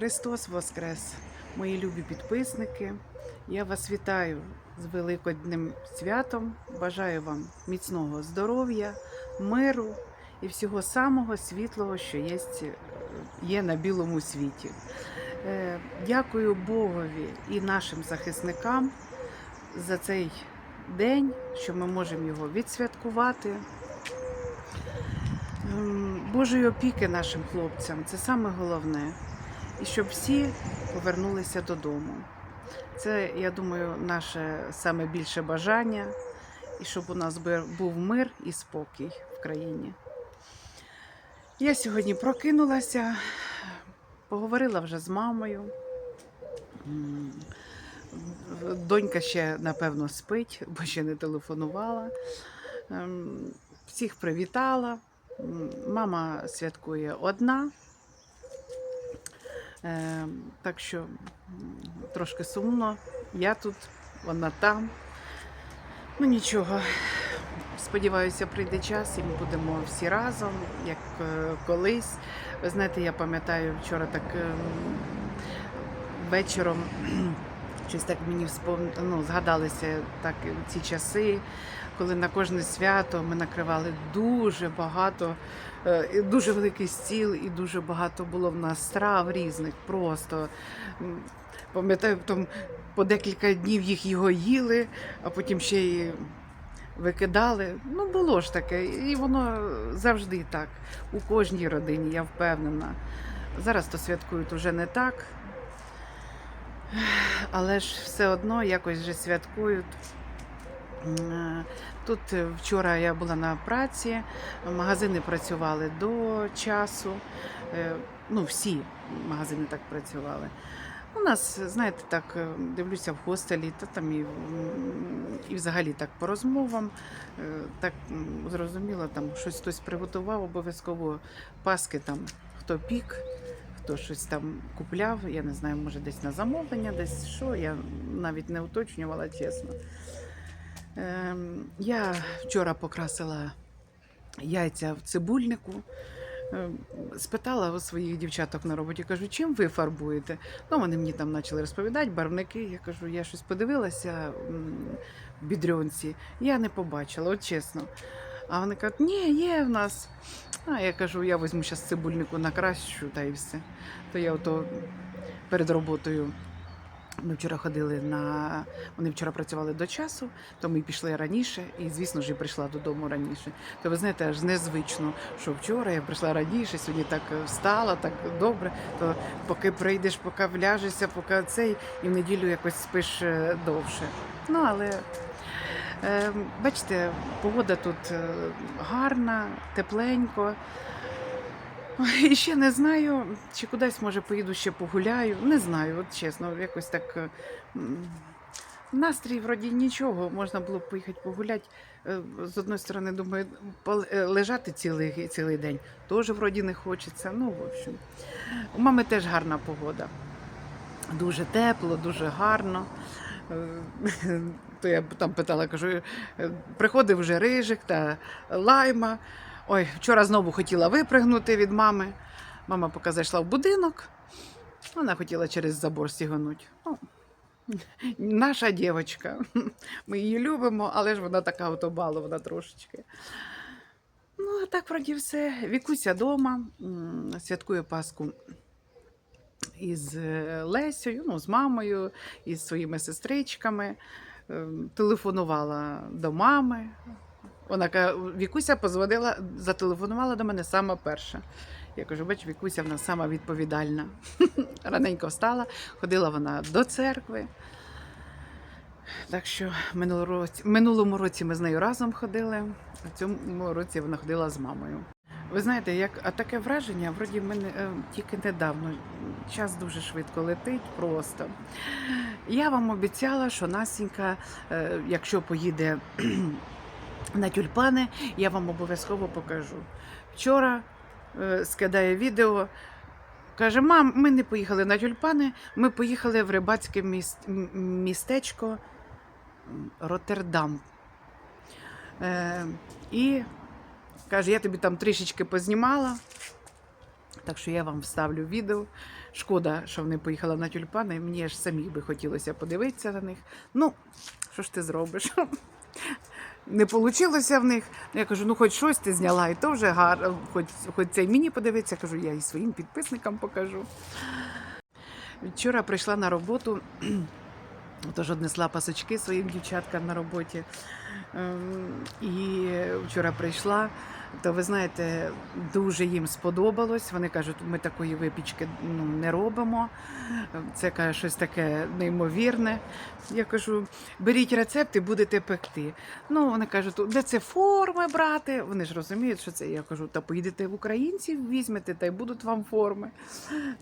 Христос Воскрес, мої любі підписники. Я вас вітаю з Великодним святом. Бажаю вам міцного здоров'я, миру і всього самого світлого, що є, є на білому світі. Е, Дякую Богові і нашим захисникам за цей день, що ми можемо його відсвяткувати. Ем, Божої опіки нашим хлопцям це саме головне. І щоб всі повернулися додому. Це, я думаю, наше саме більше бажання, і щоб у нас був мир і спокій в країні. Я сьогодні прокинулася, поговорила вже з мамою. Донька ще, напевно, спить, бо ще не телефонувала. Ем, Всіх привітала. Мама святкує одна. Е, так що трошки сумно. Я тут, вона там. Ну нічого. Сподіваюся, прийде час і ми будемо всі разом, як е, колись. Ви знаєте, я пам'ятаю, вчора так ем, вечором щось так мені вспом... ну, згадалися так ці часи, коли на кожне свято ми накривали дуже багато, е, дуже великий стіл, і дуже багато було в нас страв різних. Просто пам'ятаю, потім по декілька днів їх його їли, а потім ще й викидали. Ну, було ж таке, і воно завжди так. У кожній родині, я впевнена. Зараз то святкують уже не так. Але ж все одно якось вже святкують. Тут е, вчора я була на праці, магазини працювали до часу. Е, Ну, всі магазини так працювали. У нас, знаєте, так е, дивлюся в хостелі, та там і, і взагалі так по розмовам. е, Так зрозуміло, там щось хтось приготував, обов'язково паски там хто пік, хто щось там купляв. Я не знаю, може десь на замовлення, десь що. Я навіть не уточнювала, чесно. Ем, Я вчора покрасила яйця в цибульнику. Ем, Спитала у своїх дівчаток на роботі, кажу, чим ви фарбуєте? Ну, вони мені там почали розповідати, барвники. Я кажу, я щось подивилася в бідрьонці, я не побачила, от чесно. А вони кажуть, ні, є в нас. А я кажу, я візьму зараз цибульнику накращу та і все. То я ото перед роботою. Ми вчора ходили на. Вони вчора працювали до часу, то ми пішли раніше, і, звісно ж, я прийшла додому раніше. То ви знаєте, аж незвично, що вчора я прийшла раніше, сьогодні так встала, так добре. То поки прийдеш, поки вляжешся, поки цей, і в неділю якось спиш е, довше. Ну, але бачите, погода тут е, гарна, тепленько. І ще не знаю, чи кудись, може, поїду ще погуляю. Не знаю, от чесно, якось так. е, Настрій вроді нічого, можна було б поїхати погуляти. Е, З одної сторони, думаю, лежати цілий, цілий день теж вроді не хочеться. Ну, в общем, у мами теж гарна погода. Дуже тепло, дуже гарно. То я там питала, кажу, е, приходив вже рижик та лайма. Ой, вчора знову хотіла випригнути від мами. Мама поки зайшла в будинок, вона хотіла через забор стігануть. Ну, наша дівчинка. Ми її любимо, але ж вона така ото балована трошечки. Ну, а так вроді все. Вікуся вдома, святкує Пасху із е, Лесею, ну, з мамою, із своїми сестричками. Ем, Телефонувала до мами. Вона каже, Вікуся позвонила, зателефонувала до мене сама перша. Я кажу, бач, Вікуся в нас сама відповідальна. Раненько встала, ходила вона до церкви. Так що минулого році, минулому році ми з нею разом ходили, а цьому році вона ходила з мамою. Ви знаєте, як таке враження, вроді мене е, тільки недавно. Час дуже швидко летить просто. Я вам обіцяла, що Настенька, е, якщо поїде на тюльпани, я вам обов'язково покажу. Вчора е, скидає відео. Каже, мам, ми не поїхали на тюльпани, ми поїхали в рибацьке міс- містечко Роттердам. Е, і каже, я тобі там трішечки познімала, так що я вам вставлю відео. Шкода, що вони поїхали на тюльпани. Мені ж самі би хотілося подивитися на них. Ну, що ж ти зробиш? Не вийшло в них. Я кажу, ну хоч щось ти зняла, і то вже гарно. Хоч, хоч це й мені подивитися, кажу, я і своїм підписникам покажу. Вчора прийшла на роботу, тож однесла пасочки своїм дівчаткам на роботі. Ем, І вчора прийшла, то ви знаєте, дуже їм сподобалось. Вони кажуть, ми такої випічки ну, не робимо. Це каже, щось таке неймовірне. Я кажу, беріть рецепт і будете пекти. Ну, вони кажуть, де це форми брати? Вони ж розуміють, що це. Я кажу, та поїдете в українців, візьмете, та й будуть вам форми.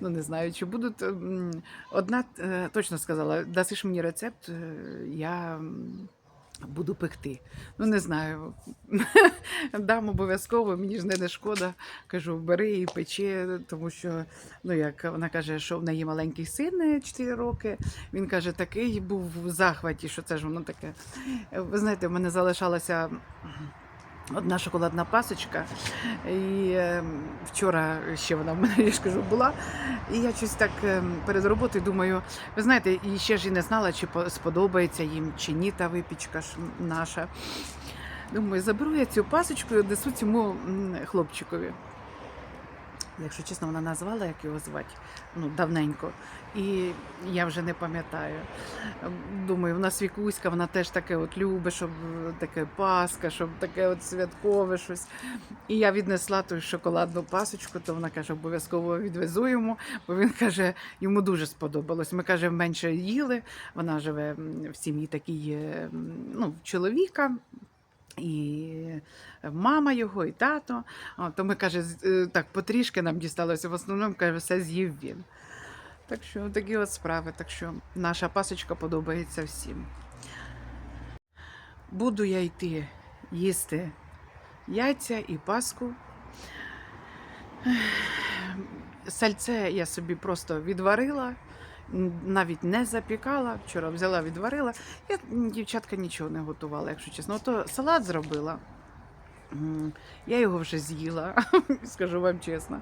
Ну, не знаю, чи будуть. М, Одна е, точно сказала, дасиш мені рецепт, е, я. Буду пекти. Ну, не знаю. Дам обов'язково, мені ж не, не шкода. Кажу, бери і печи, тому що, ну як вона каже, що в неї маленький син 4 роки. Він каже, такий був в захваті, що це ж воно таке. Ви знаєте, в мене залишалася одна шоколадна пасочка. І е, вчора ще вона в мене, я ж кажу, була. І я щось так е, перед роботою думаю, ви знаєте, і ще ж і не знала, чи сподобається їм, чи ні та випічка наша. Думаю, заберу я цю пасочку і однесу цьому хлопчикові. Якщо чесно, вона назвала, як його звати, ну, давненько. І я вже не пам'ятаю. Думаю, в нас Вікуська, вона теж таке от любить, щоб е, таке паска, щоб таке от святкове щось. І я віднесла ту шоколадну пасочку, то вона каже, обов'язково відвезу йому, бо він каже, йому дуже сподобалось. Ми каже, менше їли. Вона живе в сім'ї такій, ну, чоловіка. І мама його, і тато. То ми каже, е, так потрішки нам дісталося. В основному каже, все з'їв він. Так що такі от справи. Так що наша пасочка подобається всім. Буду я йти їсти яйця і паску. Сальце я собі просто відварила, навіть не запікала. Вчора взяла, відварила. Я дівчатка нічого не готувала, якщо чесно. Ото салат зробила. Я його вже з'їла, скажу вам чесно.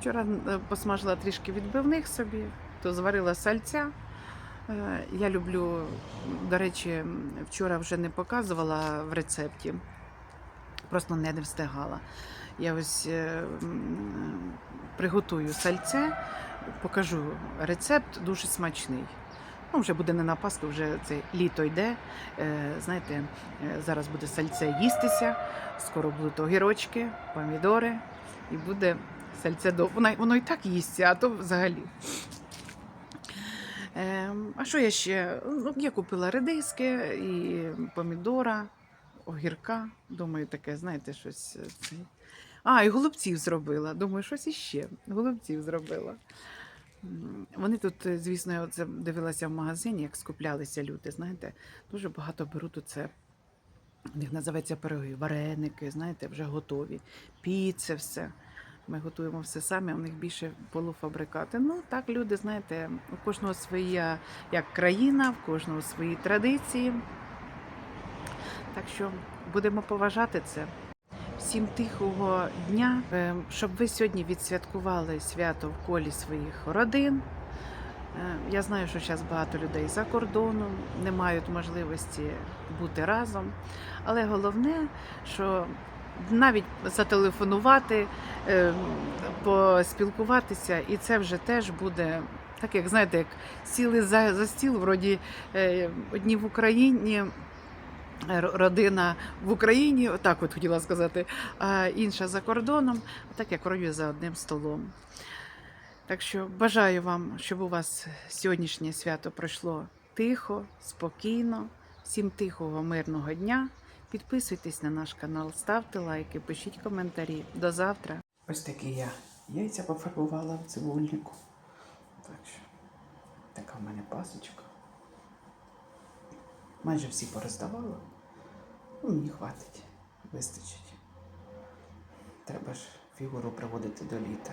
Вчора е, посмажила трішки відбивних собі, то зварила сальця. Е, Я люблю, до речі, вчора вже не показувала в рецепті, просто не встигала. Я ось е, приготую сальце, покажу рецепт, дуже смачний. Ну, вже буде не на вже це літо йде. Е, знаєте, е, зараз буде сальце їстися, скоро будуть огірочки, помідори, і буде сальце до. Воно, воно і так їсться, а то взагалі. Ем, а що я ще? Ну, я купила редиски і помідора, огірка. Думаю, таке, знаєте, щось. А, і голубців зробила. Думаю, щось іще. Голубців зробила. Вони тут, е, звісно, я оце дивилася в магазині, як скуплялися люди. Знаєте, дуже багато беруть оце. У них називається пироги, вареники, знаєте, вже готові. Піце, все. Ми готуємо все самі, у них більше полуфабрикати. Ну так, люди, знаєте, у кожного своя як країна, в кожного свої традиції. Так що будемо поважати це. Всім тихого дня, Е, щоб ви сьогодні відсвяткували свято в колі своїх родин. Е, Я знаю, що зараз багато людей за кордоном не мають можливості бути разом. Але головне, що навіть зателефонувати, е, поспілкуватися, і це вже теж буде. Так як знаєте, як сіли за, за стіл, вроді одні в Україні, родина в Україні, так от хотіла сказати, а інша за кордоном, так як вроді за одним столом. Так що бажаю вам, щоб у вас сьогоднішнє свято пройшло тихо, спокійно, всім тихого, мирного дня. Підписуйтесь на наш канал, ставте лайки, пишіть коментарі. До завтра. Ось такі я яйця пофарбувала в цибульнику. Так що, така в мене пасочка. Майже всі пороздавала. Ну, мені хватить, вистачить. Треба ж фігуру приводити до літа.